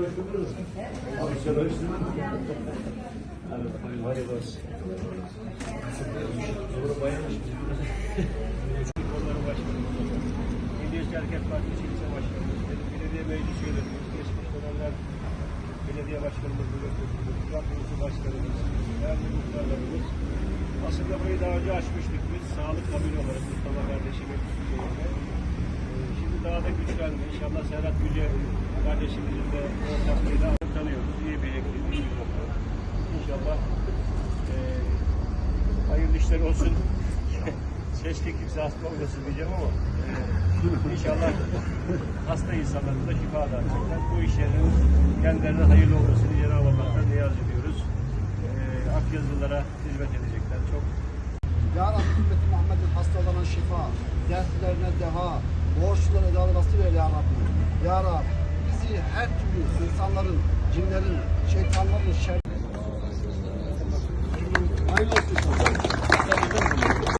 mı? Abi sen mı? Hadi bakalım. Hadi olsun. Kolları başkanımız, belediye meclis üyelerimiz, geçmiş dönemler belediye başkanımız, milletvekilimiz, Rabbimizi başkanımız, değerli. Aslında burayı daha önce açmıştık biz, sağlık kabini olarak Mustafa kardeşimin Şimdi daha da güçlendi. İnşallah Serhat Yüce kardeşimizin de ortaklığı da tanıyoruz. İyi bir hekim, iyi bir doktor. İnşallah eee hayırlı işler olsun. Keşke kimse hasta olmasın diyeceğim ama e, inşallah hasta insanlarımıza şifa dağıtacaklar. Bu işlerin kendilerine hayırlı olmasını Cenab-ı Allah'tan niyaz ediyoruz. E, Akyazlılara hizmet edecekler. Çok Ya Rabbi ümmeti Muhammed'in hastalarına şifa, dertlerine deha, borçlulara edalı nasip eyle ya Rabbi. Ya Rabbi her türlü insanların, cinlerin, şeytanların şer... Hayırlı olsun.